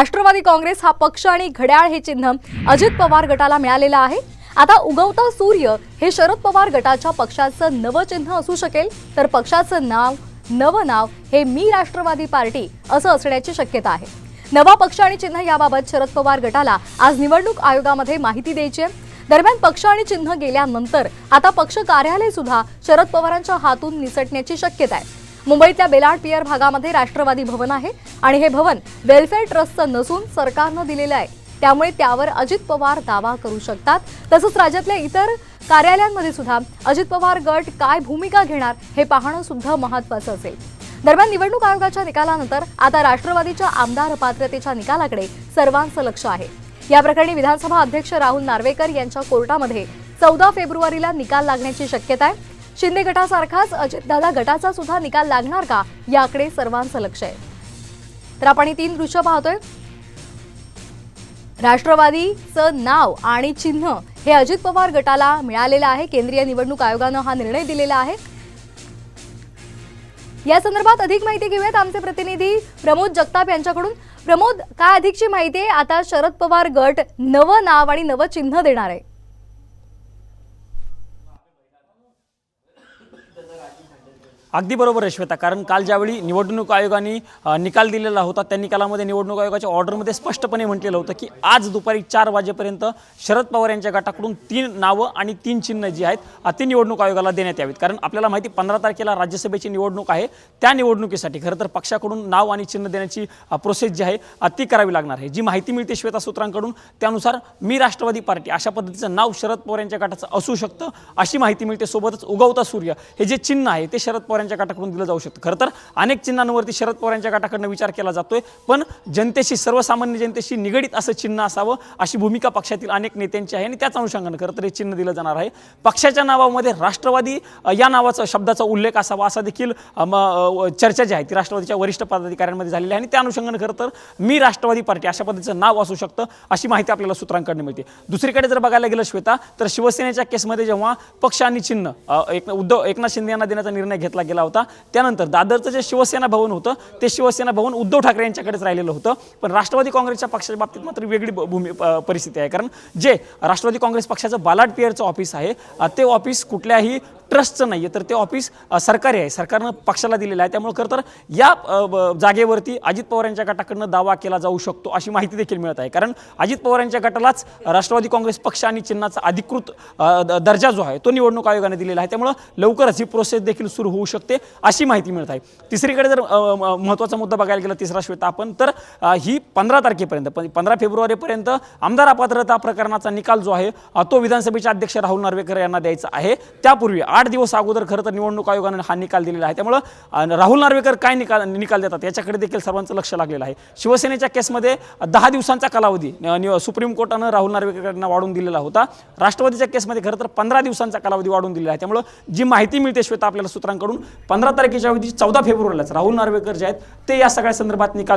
राष्ट्रवादी काँग्रेस हा पक्ष आणि घड्याळ हे चिन्ह अजित पवार गटाला मिळालेलं आहे. आता उगवता सूर्य हे शरद पवार गटाच्या पक्षाचं नवं चिन्ह असू शकेल तर पक्षाचं नाव नवं नाव हे मी राष्ट्रवादी पार्टी असं असण्याची शक्यता आहे. नवा पक्ष आणि चिन्ह याबाबत शरद पवार गटाला आज निवडणूक आयोगामध्ये माहिती द्यायची आहे. दरम्यान पक्ष आणि चिन्ह गेल्यानंतर आता पक्ष कार्यालय सुद्धा शरद पवारांच्या हातून निसटण्याची शक्यता आहे. मुंबईतल्या बेलाड पियर भागामध्ये राष्ट्रवादी भवन आहे आणि हे भवन वेलफेअर ट्रस्टचं नसून सरकारनं दिलेलं आहे. त्यामुळे त्यावर अजित पवार दावा करू शकतात. तसंच राज्यातल्या इतर कार्यालयांमध्ये सुद्धा अजित पवार गट काय भूमिका घेणार हे पाहणं सुद्धा महत्वाचं असेल. दरम्यान निवडणूक आयोगाच्या निकालानंतर आता राष्ट्रवादीच्या आमदार पात्रतेच्या निकालाकडे सर्वांचं लक्ष आहे. या प्रकरणी विधानसभा अध्यक्ष राहुल नार्वेकर यांच्या कोर्टामध्ये चौदा फेब्रुवारीला निकाल लागण्याची शक्यता आहे. शिंदे गटासारखाच अजितदादा गटाचा सुद्धा निकाल लागणार का? याकडे सर्वांचं लक्ष आहे. तर आपण ही तीन दृश्य पाहतोय. राष्ट्रवादीचं नाव आणि चिन्ह हे अजित पवार गटाला मिळालेलं आहे. केंद्रीय निवडणूक आयोगानं हा निर्णय दिलेला आहे. या संदर्भात अधिक माहिती घेऊयात आमचे प्रतिनिधी प्रमोद जगताप यांच्याकडून. प्रमोद काय अधिकची माहिती आहे? आता शरद पवार गट नवं नाव आणि नवं चिन्ह देणार आहे. अगदी बरोबर आहे श्वेता. कारण काल ज्यावेळी निवडणूक आयोगाने निकाल दिलेला होता त्या निकालामध्ये निवडणूक आयोगाच्या ऑर्डरमध्ये स्पष्टपणे म्हटलेलं होतं की आज दुपारी चार वाजेपर्यंत शरद पवार यांच्या गटाकडून तीन नावं आणि तीन चिन्ह जी आहेत ती निवडणूक आयोगाला देण्यात यावीत. कारण आपल्याला माहिती पंधरा तारखेला राज्यसभेची निवडणूक आहे. त्या निवडणुकीसाठी खरं तर पक्षाकडून नाव आणि चिन्ह देण्याची प्रोसेस जी आहे ती करावी लागणार आहे. जी माहिती मिळते श्वेता सूत्रांकडून त्यानुसार मी राष्ट्रवादी पार्टी अशा पद्धतीचं नाव शरद पवार यांच्या गटाचं असू शकतं अशी माहिती मिळते. सोबतच उगवता सूर्य हे जे चिन्ह आहे ते शरद पवार पवारांच्या गटाकडून दिलं जाऊ शकतं. खरं तर अनेक चिन्हांवरती शरद पवारांच्या गटाकडनं विचार केला जातोय पण जनतेशी सर्वसामान्य जनतेशी निगडीत असं चिन्ह असावं अशी भूमिका पक्षातील अनेक नेत्यांची आहे आणि त्याच अनुषंगानं खरं तर हे चिन्ह दिलं जाणार आहे. पक्षाच्या नावामध्ये राष्ट्रवादी या नावाचा शब्दाचा उल्लेख असावा असा देखील चर्चा जी आहे ती राष्ट्रवादीच्या वरिष्ठ पदाधिकाऱ्यांमध्ये झालेली आहे आणि त्या अनुषंगानं खरं तर मी राष्ट्रवादी पार्टी अशा पद्धतीचं नाव असू शकतं अशी माहिती आपल्याला सूत्रांकडनं मिळते. दुसरीकडे जर बघायला गेलं श्वेता तर शिवसेनेच्या केसमध्ये जेव्हा पक्ष आणि चिन्ह एक उद्धव एकनाथ शिंदे यांना देण्याचा निर्णय घेतला केला होता. त्यानंतर दादरचं जे शिवसेना भवन होतं ते शिवसेना भवन उद्धव ठाकरे यांच्याकडेच राहिलेलं होतं. पण राष्ट्रवादी काँग्रेसच्या पक्षाच्या बाबतीत मात्र वेगळी भूमी परिस्थिती आहे. कारण जे राष्ट्रवादी काँग्रेस पक्षाचं बालाट पियरचं ऑफिस आहे ते ऑफिस कुठल्याही ट्रस्टचं नाही आहे तर ते ऑफिस सरकारी आहे. सरकारनं पक्षाला दिलेलं आहे. त्यामुळे खरं तर या जागेवरती अजित पवार यांच्या गटाकडनं दावा केला जाऊ शकतो अशी माहिती देखील मिळत आहे. कारण अजित पवार यांच्या गटालाच राष्ट्रवादी काँग्रेस पक्ष आणि चिन्हाचा अधिकृत द- दर्जा जो आहे तो निवडणूक आयोगाने दिलेला आहे. त्यामुळं लवकरच ही प्रोसेस देखील सुरू होऊ शकते अशी माहिती मिळत आहे. तिसरीकडे जर महत्त्वाचा मुद्दा बघायला गेला तिसरा श्वेता आपण तर ही पंधरा तारखेपर्यंत पण पंधरा फेब्रुवारीपर्यंत आमदार अपात्रता प्रकरणाचा निकाल जो आहे तो विधानसभेचे अध्यक्ष राहुल नार्वेकर यांना द्यायचा आहे. त्यापूर्वी आठ दिवस अगोदर खरं तर निवडणूक आयोगाने हा निकाल दिलेला आहे. त्यामुळं राहुल नार्वेकर काय निकाल निकाल देतात याच्याकडे देखील सर्वांचं लक्ष लागलेलं आहे. शिवसेनेच्या केसमध्ये दहा दिवसांचा कालावधी सुप्रीम कोर्टानं राहुल नार्वेकरांना वाढून दिलेला होता. राष्ट्रवादीच्या केसमध्ये खरं तर पंधरा दिवसांचा कालावधी वाढून दिलेला आहे. त्यामुळं जी माहिती मिळते श्वेता आपल्याला सूत्रांकडून पंधरा तारखेच्या अवधी चौदा फेब्रुवारीलाच राहुल नार्वेकर जे आहेत ते या सगळ्या संदर्भात निकाल